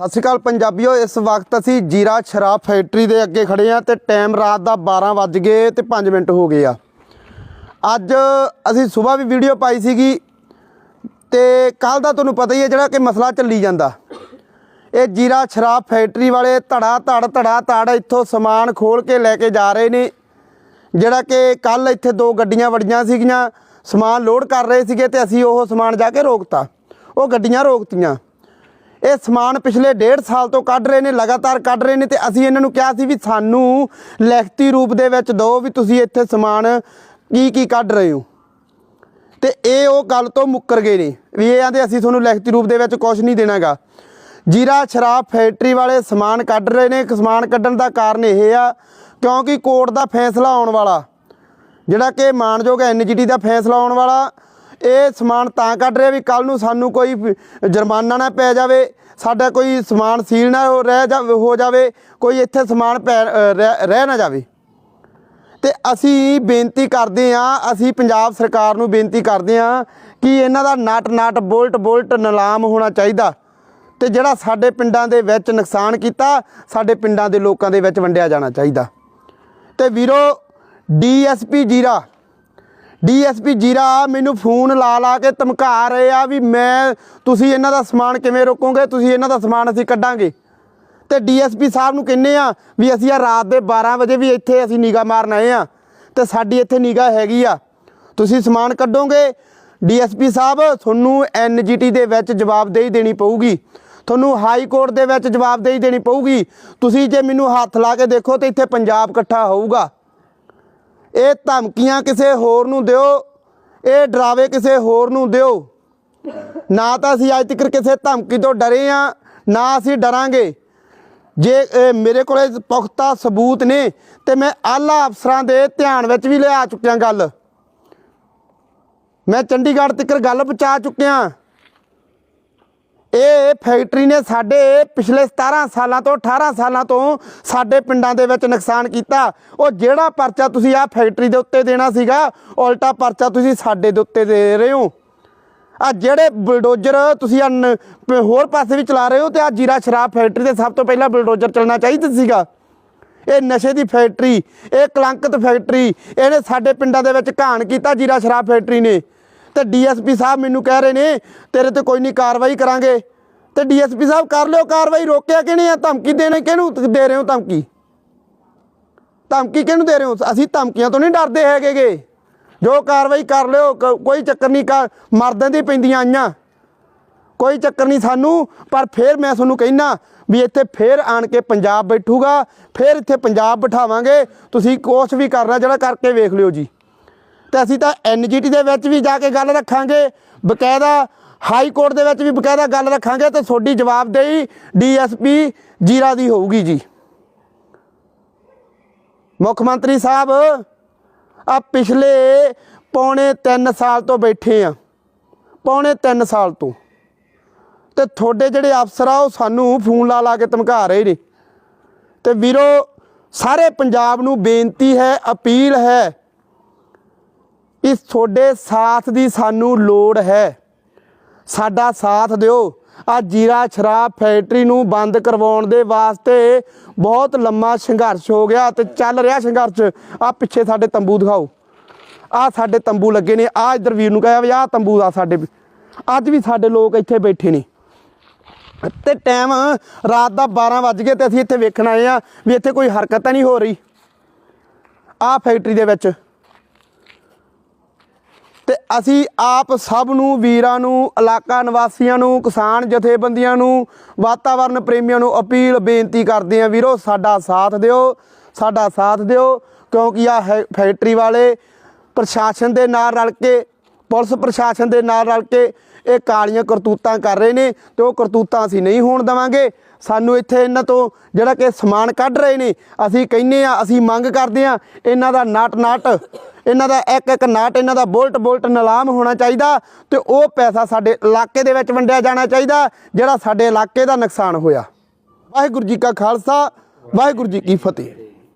ਸਤਿ ਸ਼੍ਰੀ ਅਕਾਲ ਪੰਜਾਬੀਓ, ਇਸ ਵਕਤ ਅਸੀਂ ਜੀਰਾ ਸ਼ਰਾਬ ਫੈਕਟਰੀ ਦੇ ਅੱਗੇ ਖੜੇ ਆ ਤੇ ਟਾਈਮ ਰਾਤ ਦਾ 12 ਵੱਜ ਗਏ ਤੇ 5 ਮਿੰਟ ਹੋ ਗਏ ਆ। ਅੱਜ ਅਸੀਂ ਸਵੇਰ ਵੀ ਵੀਡੀਓ ਪਾਈ ਸੀਗੀ ਤੇ ਕੱਲ ਦਾ ਤੁਹਾਨੂੰ ਪਤਾ ਹੀ ਹੈ ਜਿਹੜਾ ਕਿ ਮਸਲਾ ਚੱਲੀ ਜਾਂਦਾ। ਇਹ ਜੀਰਾ ਸ਼ਰਾਬ ਫੈਕਟਰੀ ਵਾਲੇ ਧੜਾ ਧੜ ਧੜਾ ਧੜ ਇੱਥੋਂ ਸਮਾਨ ਖੋਲ ਕੇ ਲੈ ਕੇ ਜਾ ਰਹੇ ਨੇ, ਜਿਹੜਾ ਕਿ ਕੱਲ ਇੱਥੇ ਦੋ ਗੱਡੀਆਂ ਵੜੀਆਂ ਸੀਗੀਆਂ, ਸਮਾਨ ਲੋਡ ਕਰ ਰਹੇ ਸੀਗੇ ਤੇ ਅਸੀਂ ਉਹ ਸਮਾਨ ਜਾ ਕੇ ਰੋਕਤਾ। ਉਹ ਗੱਡੀਆਂ ਰੋਕਤੀਆਂ। ਇਹ ਸਮਾਨ ਪਿਛਲੇ ਡੇਢ ਸਾਲ ਤੋਂ ਕੱਢ ਰਹੇ ਨੇ, ਲਗਾਤਾਰ ਕੱਢ ਰਹੇ ਨੇ ਤੇ ਅਸੀਂ ਇਹਨਾਂ ਨੂੰ ਕਿਹਾ ਸੀ ਵੀ ਸਾਨੂੰ ਲਿਖਤੀ ਰੂਪ ਦੇ ਵਿੱਚ ਦਿਓ ਵੀ ਤੁਸੀਂ ਇੱਥੇ ਸਮਾਨ ਕੀ ਕੀ ਕੱਢ ਰਹੇ ਹੋ। ਤੇ ਇਹ ਉਹ ਗੱਲ ਤੋਂ ਮੁੱਕਰ ਗਏ ਨੇ ਵੀ ਇਹ ਆਂਦੇ ਅਸੀਂ ਤੁਹਾਨੂੰ ਲਿਖਤੀ ਰੂਪ ਦੇ ਵਿੱਚ ਕੁਝ ਨਹੀਂ ਦੇਣਾਗਾ। ਜੀਰਾ ਸ਼ਰਾਬ ਫੈਕਟਰੀ ਵਾਲੇ ਸਮਾਨ ਕੱਢ ਰਹੇ ਨੇ, ਸਮਾਨ ਕੱਢਣ ਦਾ ਕਾਰਨ ਇਹ ਆ, ਕਿਉਂਕਿ ਕੋਰਟ ਦਾ ਫੈਸਲਾ ਆਉਣ ਵਾਲਾ, ਜਿਹੜਾ ਕਿ ਮਾਨਯੋਗ ਐਨਜੀਟੀ ਦਾ ਫੈਸਲਾ ਆਉਣ ਵਾਲਾ ਇਹ ਸਮਾਨ ਤਾਂ ਕੱਢ ਰਿਹਾ ਵੀ ਕੱਲ ਨੂੰ ਸਾਨੂੰ ਕੋਈ ਜੁਰਮਾਨਾ ਨਾ ਪੈ ਜਾਵੇ, ਸਾਡਾ ਕੋਈ ਸਮਾਨ ਸੀਲ ਨਾ ਹੋ ਰਹਿ ਜਾ, ਹੋ ਜਾਵੇ, ਕੋਈ ਇੱਥੇ ਸਮਾਨ ਪੈ ਰਹਿ ਰਹਿ ਨਾ ਜਾਵੇ। ਤੇ ਅਸੀਂ ਬੇਨਤੀ ਕਰਦੇ ਹਾਂ, ਅਸੀਂ ਪੰਜਾਬ ਸਰਕਾਰ ਨੂੰ ਬੇਨਤੀ ਕਰਦੇ ਹਾਂ ਕਿ ਇਹਨਾਂ ਦਾ ਨਟ ਨਟ ਬੋਲਟ ਬੋਲਟ ਨਿਲਾਮ ਹੋਣਾ ਚਾਹੀਦਾ ਤੇ ਜਿਹੜਾ ਸਾਡੇ ਪਿੰਡਾਂ ਦੇ ਵਿੱਚ ਨੁਕਸਾਨ ਕੀਤਾ, ਸਾਡੇ ਪਿੰਡਾਂ ਦੇ ਲੋਕਾਂ ਦੇ ਵਿੱਚ ਵੰਡਿਆ ਜਾਣਾ ਚਾਹੀਦਾ। ਤੇ ਵੀਰੋ ਡੀਐਸਪੀ ਜੀਰਾ ਡੀਐਸਪੀ ਜੀਰਾ, ਮੈਨੂੰ ਫੋਨ ਲਾ ਲਾ ਕੇ ਧਮਕਾ ਰਹੇ ਆ ਵੀ ਮੈਂ, ਤੁਸੀਂ ਇਹਨਾਂ ਦਾ ਸਮਾਨ ਕਿਵੇਂ ਰੋਕੋਗੇ? ਤੁਸੀਂ ਇਹਨਾਂ ਦਾ ਸਮਾਨ ਅਸੀਂ ਕੱਢਾਂਗੇ। ਤੇ ਡੀਐਸਪੀ ਸਾਹਿਬ ਨੂੰ ਕਹਿੰਨੇ ਆ ਵੀ ਅਸੀਂ ਆ ਰਾਤ ਦੇ 12 ਵਜੇ ਵੀ ਇੱਥੇ ਅਸੀਂ ਨਿਗਾ ਮਾਰਨ ਆਏ ਆ। ਤੇ ਸਾਡੀ ਇੱਥੇ ਨਿਗਾ ਹੈਗੀ ਆ। ਤੁਸੀਂ ਸਮਾਨ ਕੱਢੋਗੇ? ਡੀਐਸਪੀ ਸਾਹਿਬ, ਤੁਹਾਨੂੰ ਐਨਜੀਟੀ ਦੇ ਵਿੱਚ ਜਵਾਬਦੇਹੀ ਦੇਣੀ ਪਊਗੀ। ਤੁਹਾਨੂੰ ਹਾਈ ਕੋਰਟ ਦੇ ਵਿੱਚ ਜਵਾਬਦੇਹੀ ਦੇਣੀ ਪਊਗੀ। ਤੁਸੀਂ ਜੇ ਮੈਨੂੰ ਹੱਥ ਲਾ ਕੇ ਦੇਖੋ ਤੇ ਇੱਥੇ ਪੰਜਾਬ ਇਕੱਠਾ ਹੋਊਗਾ। ਇਹ ਧਮਕੀਆਂ ਕਿਸੇ ਹੋਰ ਨੂੰ ਦਿਓ, ਇਹ ਡਰਾਵੇ ਕਿਸੇ ਹੋਰ ਨੂੰ ਦਿਓ। ਨਾ ਤਾਂ ਅਸੀਂ ਅੱਜ ਤੱਕ ਕਿਸੇ ਧਮਕੀ ਤੋਂ ਡਰੇ ਆ, ਨਾ ਅਸੀਂ ਡਰਾਂਗੇ। ਜੇ ਮੇਰੇ ਕੋਲੇ ਪੁਖਤਾ ਸਬੂਤ ਨੇ, ਤੇ ਮੈਂ ਆਲਾ ਅਫਸਰਾਂ ਦੇ ਧਿਆਨ ਵਿੱਚ ਵੀ ਲਿਆ ਚੁੱਕਿਆ ਗੱਲ। ਮੈਂ ਚੰਡੀਗੜ੍ਹ ਤੱਕ ਗੱਲ ਪਹੁੰਚਾ ਚੁੱਕਿਆ। ਇਹ ਫੈਕਟਰੀ ਨੇ ਸਾਡੇ ਪਿਛਲੇ 17 ਸਾਲਾਂ ਤੋਂ 18 ਸਾਲਾਂ ਤੋਂ ਸਾਡੇ ਪਿੰਡਾਂ ਦੇ ਵਿੱਚ ਨੁਕਸਾਨ ਕੀਤਾ। ਉਹ ਜਿਹੜਾ ਪਰਚਾ ਤੁਸੀਂ ਆ ਫੈਕਟਰੀ ਦੇ ਉੱਤੇ ਦੇਣਾ ਸੀਗਾ, ਉਲਟਾ ਪਰਚਾ ਤੁਸੀਂ ਸਾਡੇ ਦੇ ਉੱਤੇ ਦੇ ਰਹੇ ਹੋ। ਆ ਜਿਹੜੇ ਬਲਡੋਜਰ ਤੁਸੀਂ ਆ ਹੋਰ ਪਾਸੇ ਵੀ ਚਲਾ ਰਹੇ ਹੋ ਤੇ ਆ ਜੀਰਾ ਸ਼ਰਾਬ ਫੈਕਟਰੀ ਤੇ ਸਭ ਤੋਂ ਪਹਿਲਾਂ ਬਲਡੋਜਰ ਚੱਲਣਾ ਚਾਹੀਦਾ ਸੀਗਾ। ਇਹ ਨਸ਼ੇ ਦੀ ਫੈਕਟਰੀ, ਇਹ ਕਲੰਕਤ ਫੈਕਟਰੀ, ਇਹਨੇ ਸਾਡੇ ਪਿੰਡਾਂ ਦੇ ਵਿੱਚ ਘਾਣ ਕੀਤਾ ਜੀਰਾ ਸ਼ਰਾਬ ਫੈਕਟਰੀ ਨੇ। ਤੇ ਡੀਐਸਪੀ ਸਾਹਿਬ ਮੈਨੂੰ ਕਹਿ ਰਹੇ ਨੇ, ਤੇਰੇ ਤੇ ਕੋਈ ਨਹੀਂ ਕਾਰਵਾਈ ਕਰਾਂਗੇ। ਤੇ ਡੀਐਸਪੀ ਸਾਹਿਬ ਕਰ ਲਿਓ ਕਾਰਵਾਈ, ਰੋਕਿਆ ਕਿਹਨੇ ਆ? ਧਮਕੀ ਦੇਣੇ ਕਿਹਨੂੰ? ਦੇ ਰਹੇ ਹੋ ਧਮਕੀ। ਧਮਕੀ ਕਿਹਨੂੰ ਦੇ ਰਹੇ ਹੋ? ਅਸੀਂ ਧਮਕੀਆਂ ਤੋਂ ਨਹੀਂ ਡਰਦੇ ਹੈਗੇਗੇ। ਜੋ ਕਾਰਵਾਈ ਕਰ ਲਿਓ, ਕ- ਕੋਈ ਚੱਕਰ ਨਹੀਂ ਕਾ ਮਰਦਾਂ ਦੀ ਪੈਂਦੀਆਂ ਆਈਆਂ। ਕੋਈ ਚੱਕਰ ਨਹੀਂ ਸਾਨੂੰ, ਪਰ ਫਿਰ ਮੈਂ ਤੁਹਾਨੂੰ ਕਹਿਣਾ ਵੀ ਇੱਥੇ ਫੇਰ ਆਣ ਕੇ ਪੰਜਾਬ ਬੈਠੂਗਾ, ਫੇਰ ਇੱਥੇ ਪੰਜਾਬ ਬਿਠਾਵਾਂਗੇ। ਤੁਸੀਂ ਕੁਛ ਵੀ ਕਰਨਾ ਜਿਹੜਾ ਕਰਕੇ ਵੇਖ ਲਿਓ ਜੀ। ਤੇ ਅਸੀਂ ਤਾਂ ਐਨਜੀਟੀ ਦੇ ਵਿੱਚ ਵੀ ਜਾ ਕੇ ਗੱਲ ਰੱਖਾਂਗੇ, ਬਕਾਇਦਾ ਹਾਈ ਕੋਰਟ ਦੇ ਵਿੱਚ ਵੀ ਬਕਾਇਦਾ ਗੱਲ ਰੱਖਾਂਗੇ ਤੇ ਤੁਹਾਡੀ ਜਵਾਬਦੇਹੀ ਡੀਐਸਪੀ ਜੀਰਾ ਦੀ ਹੋਊਗੀ ਜੀ। ਮੁੱਖ ਮੰਤਰੀ ਸਾਹਿਬ ਆ ਪਿਛਲੇ ਪੌਣੇ 3 ਸਾਲ ਤੋਂ ਬੈਠੇ ਆ, ਪੌਣੇ 3 ਸਾਲ ਤੋਂ। ਤੇ ਤੁਹਾਡੇ ਜਿਹੜੇ ਅਫਸਰ ਆ, ਉਹ ਸਾਨੂੰ ਫੋਨ ਲਾ ਲਾ ਕੇ ਧਮਕਾ ਰਹੇ ਨੇ। ਤੇ ਵੀਰੋ, ਸਾਰੇ ਪੰਜਾਬ ਨੂੰ ਬੇਨਤੀ ਹੈ, ਅਪੀਲ ਹੈ ਇਸ ਤੁਹਾਡੇ ਸਾਥ ਦੀ ਸਾਨੂੰ ਲੋੜ ਹੈ। ਸਾਡਾ ਸਾਥ ਦਿਓ। ਆ ਜੀਰਾ ਸ਼ਰਾਬ ਫੈਕਟਰੀ ਨੂੰ ਬੰਦ ਕਰਵਾਉਣ ਦੇ ਵਾਸਤੇ ਬਹੁਤ ਲੰਮਾ ਸੰਘਰਸ਼ ਹੋ ਗਿਆ ਤੇ ਚੱਲ ਰਿਹਾ ਸੰਘਰਸ਼। ਆ ਪਿੱਛੇ ਸਾਡੇ ਤੰਬੂ ਦਿਖਾਓ। ਆ ਸਾਡੇ ਤੰਬੂ ਲੱਗੇ ਨੇ। ਆ ਇਧਰ ਵੀਰ ਨੂੰ ਕਹਿਆ ਵੀ ਆ ਤੰਬੂ ਆ ਸਾਡੇ ਅੱਜ ਵੀ ਸਾਡੇ ਲੋਕ ਇੱਥੇ ਬੈਠੇ ਨੇ। ਤੇ ਟਾਈਮ ਰਾਤ ਦਾ 12 ਵੱਜ ਗਏ ਤੇ ਅਸੀਂ ਇੱਥੇ ਵੇਖਣ ਆਏ ਆ ਵੀ ਇੱਥੇ ਕੋਈ ਹਰਕਤ ਤਾਂ ਨਹੀਂ ਹੋ ਰਹੀ। ਆ ਫੈਕਟਰੀ ਦੇ ਵਿੱਚ ਤੇ ਅਸੀਂ ਆਪ ਸਭ ਨੂੰ, ਵੀਰਾਂ ਨੂੰ, ਇਲਾਕਾ ਨਿਵਾਸੀਆਂ ਨੂੰ, ਕਿਸਾਨ ਜਥੇਬੰਦੀਆਂ ਨੂੰ ਵਾਤਾਵਰਣ ਪ੍ਰੇਮੀਆਂ ਨੂੰ ਅਪੀਲ, ਬੇਨਤੀ ਕਰਦੇ ਆ ਵੀਰੋ, ਸਾਡਾ ਸਾਥ ਦਿਓ, ਸਾਡਾ ਸਾਥ ਦਿਓ, ਕਿਉਂਕਿ ਆ ਫੈਕਟਰੀ ਵਾਲੇ ਪ੍ਰਸ਼ਾਸਨ ਦੇ ਨਾਲ ਰਲ ਕੇ, ਪੁਲਿਸ ਪ੍ਰਸ਼ਾਸਨ ਦੇ ਨਾਲ ਰਲ ਕੇ ਇਹ ਕਾਲੀਆਂ ਕਰਤੂਤਾਂ ਕਰ ਰਹੇ ਨੇ ਤੇ ਉਹ ਕਰਤੂਤਾਂ ਅਸੀਂ ਨਹੀਂ ਹੋਣ ਦੇਵਾਂਗੇ। ਸਾਨੂੰ ਇੱਥੇ ਇਹਨਾਂ ਤੋਂ ਜਿਹੜਾ ਕਿ ਸਮਾਨ ਕੱਢ ਰਹੇ ਨੇ, ਅਸੀਂ ਕਹਿੰਨੇ ਆ ਅਸੀਂ ਮੰਗ ਕਰਦੇ ਆ ਇਹਨਾਂ ਦਾ ਨਾਟ ਨਾਟ ਇਹਨਾਂ ਦਾ ਇੱਕ ਇੱਕ ਨਾਟ, ਇਹਨਾਂ ਦਾ ਬੋਲਟ ਬੋਲਟ ਨਿਲਾਮ ਹੋਣਾ ਚਾਹੀਦਾ ਤੇ ਉਹ ਪੈਸਾ ਸਾਡੇ ਇਲਾਕੇ ਦੇ ਵਿੱਚ ਵੰਡਿਆ ਜਾਣਾ ਚਾਹੀਦਾ, ਜਿਹੜਾ ਸਾਡੇ ਇਲਾਕੇ ਦਾ ਨੁਕਸਾਨ ਹੋਇਆ। ਵਾਹਿਗੁਰੂ ਜੀ ਕਾ ਖਾਲਸਾ, ਵਾਹਿਗੁਰੂ ਜੀ ਕੀ ਫਤਿਹ।